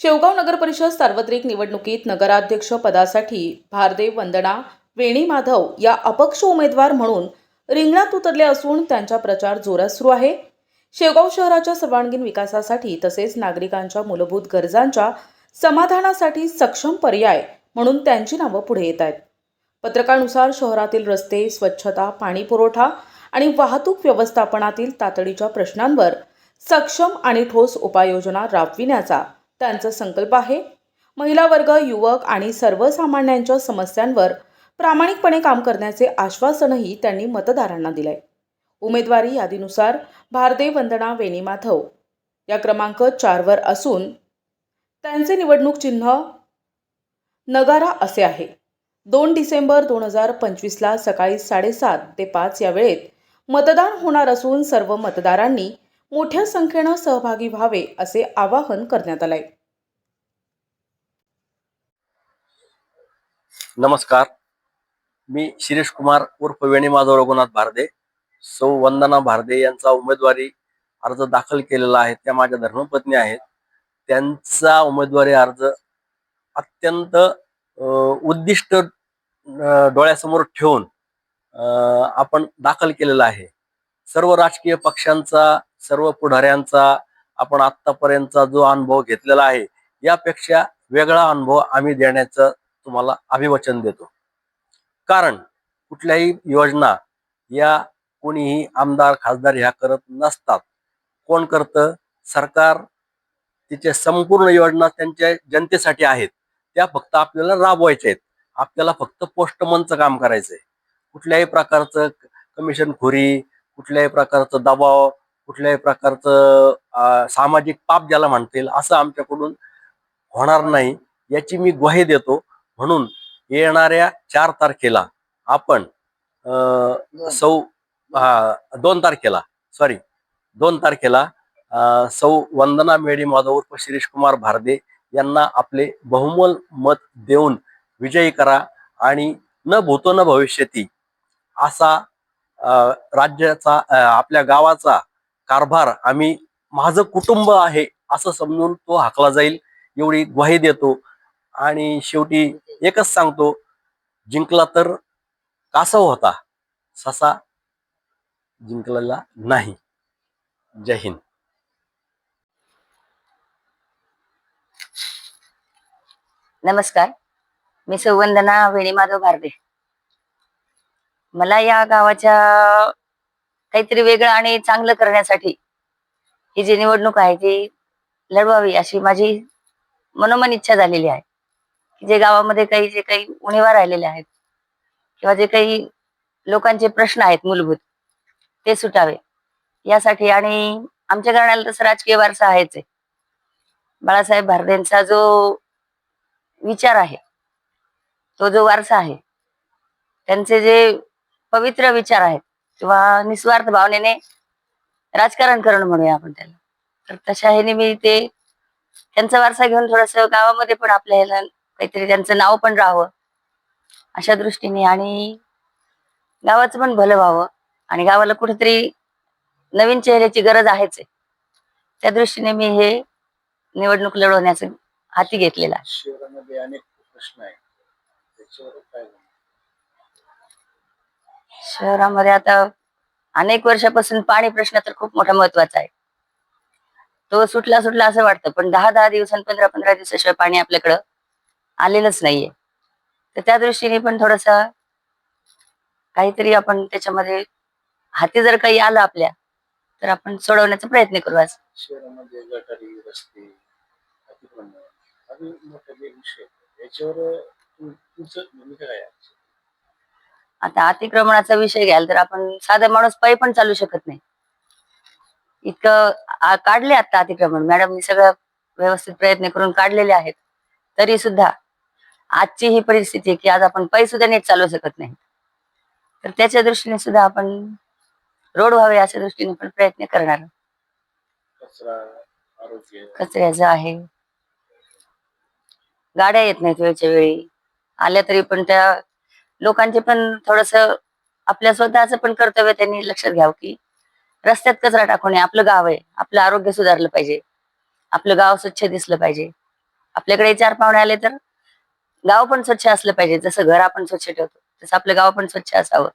शेवगाव नगर परिषद सार्वत्रिक निवडणुकीत नगराध्यक्ष पदासाठी भारदेव वंदना वेणी माधव या अपक्ष उमेदवार म्हणून रिंगणात उतरले असून त्यांचा प्रचार जोरात सुरू आहे. शेवगाव शहराच्या सर्वांगीण विकासासाठी तसेच नागरिकांच्या मूलभूत गरजांच्या समाधानासाठी सक्षम पर्याय म्हणून त्यांची नावं पुढे येत आहेत. पत्रकानुसार शहरातील रस्ते स्वच्छता पाणी पुरवठा आणि वाहतूक व्यवस्थापनातील तातडीच्या प्रश्नांवर सक्षम आणि ठोस उपाययोजना राबविण्याचा त्यांचा संकल्प आहे. महिला वर्ग युवक आणि सर्वसामान्यांच्या समस्यांवर प्रामाणिकपणे काम करण्याचे आश्वासनही त्यांनी मतदारांना दिलंय. उमेदवारी यादीनुसार भारदेव वंदना वेणी माधव या क्रमांक चारवर असून त्यांचे निवडणूक चिन्ह नगारा असे आहे. दोन डिसेंबर दोन हजार पंचवीसला सकाळी साडेसात ते पाच या वेळेत मतदान होणार असून सर्व मतदारांनी मोठ्या संख्येनं सहभागी व्हावे असे आवाहन करण्यात आलंय. नमस्कार. मी शिरीष कुमार उर्फ वेणी माधव रघुनाथ भारदे. सौ वंदना भारदे यांचा उमेदवारी अर्ज दाखल केलेला आहे. त्या माझ्या धर्मपत्नी आहेत. त्यांचा उमेदवारी अर्ज अत्यंत उद्दिष्ट डोळ्यासमोर ठेवून आपण दाखल केलेला आहे. सर्व राजकीय पक्षांचा सर्व पुढाऱ्यांचा आपण आतापर्यंतचा जो अनुभव घेतलेला आहे यापेक्षा वेगळा अनुभव आम्ही देण्याचं तुम्हाला अभिवचन देतो. कारण कुठल्याही योजना या कोणीही आमदार खासदार ह्या करत नसतात. कोण करतं? सरकार तिच्या संपूर्ण योजना त्यांच्या जनतेसाठी आहेत. त्या फक्त आपल्याला राबवायच्या आहेत. आपल्याला फक्त पोस्टमनचं काम करायचंय. कुठल्याही प्रकारचं कमिशन खोरी कुठल्याही प्रकारचं दबाव कुठल्याही प्रकारचं सामाजिक पाप ज्याला म्हणता येईल असं आमच्याकडून होणार नाही. याची मी ग्वाही देतो. म्हणून येणाऱ्या चार तारखेला आपण सौ हा, दोन तारखेला सॉरी दोन तारखेला सौ वंदना मेडी माधव उर्फ शिरीष कुमार भारदे यांना आपले बहुमोल मत देऊन विजयी करा आणि न भूतो न भविष्यती असा राज्याचा आपल्या गावाचा कारभार आम्ही माझं कुटुंब आहे असं समजून तो हाकला जाईल एवढी ग्वाही देतो. आणि शेवटी एकच सांगतो जिंकला तर कासव होता? ससा जिंकलेला नाही. जय हिंद. नमस्कार. मी सुवंदना वेणीमाधव भारदे मला या गावाच्या काहीतरी वेगळं आणि चांगलं करण्यासाठी ही जी निवडणूक आहे ती लढवावी अशी माझी मनोमन इच्छा झालेली आहे. की जे गावामध्ये काही जे काही उणीवा राहिलेले आहेत किंवा जे काही लोकांचे प्रश्न आहेत मूलभूत ते सुटावे. यासाठी आणि आमच्या घराण्याला तसं राजकीय वारसा आहेच आहे. बाळासाहेब भारदेंचा जो विचार आहे तो जो वारसा आहे त्यांचे जे पवित्र विचार आहेत किंवा निस्वार्थ भावनेने राजकारण करणं म्हणूया आपण त्याला. तर तशा ह्याने मी ते त्यांचा वारसा घेऊन थोडस गावामध्ये पण आपल्या ह्याला काहीतरी त्यांचं नाव पण राहावं अशा दृष्टीने आणि गावाचं पण भलं व्हावं आणि गावाला कुठेतरी नवीन चेहऱ्याची गरज आहेच आहे. त्या दृष्टीने मी हे निवडणूक लढवण्याचं हाती घेतलेला आहे. शहरामध्ये आता अनेक वर्षापासून पाणी प्रश्न तर खूप मोठा महत्त्वाचा आहे. तो सुटला सुटला असं वाटतं पण दहा दहा दिवसां पंधरा पंधरा दिवसाशिवाय पाणी आपल्याकडं आलेलंच नाहीये. तर त्या दृष्टीने पण थोडस काहीतरी आपण त्याच्यामध्ये हाती जर काही आलं आपल्या तर आपण सोडवण्याचा प्रयत्न करू आज. शहरामध्ये गटारी रस्ते अतिक्रमण याच्यावर तुमचं भूमिका काय आता अतिक्रमणाचा विषय घ्याल तर आपण साधा माणूस पायी पण चालू शकत नाही. इतकं काढले आता अतिक्रमण. मॅडमनी सगळं व्यवस्थित प्रयत्न करून काढलेले आहेत. तरी सुद्धा आजची ही परिस्थिती की आज आपण पायी सुद्धा नीट चालू शकत नाही. तर त्याच्या दृष्टीने सुद्धा आपण रोड व्हावे अशा दृष्टीने पण प्रयत्न करणार. कचऱ्याचं आहे. गाड्या येत नाहीत वेळच्या वेळी. आल्या तरी पण त्या लोकांचे पण थोडस आपल्या स्वतःचं पण कर्तव्य त्यांनी लक्षात घ्यावं की रस्त्यात कचरा टाकू नये आपलं गाव आहे. आपलं आरोग्य सुधारलं पाहिजे. आपलं गाव स्वच्छ दिसलं पाहिजे. आपल्याकडे चार पाहुणे आले तर गाव पण स्वच्छ असलं पाहिजे. जसं घर आपण स्वच्छ ठेवतो तसं आपलं गाव पण स्वच्छ असावं.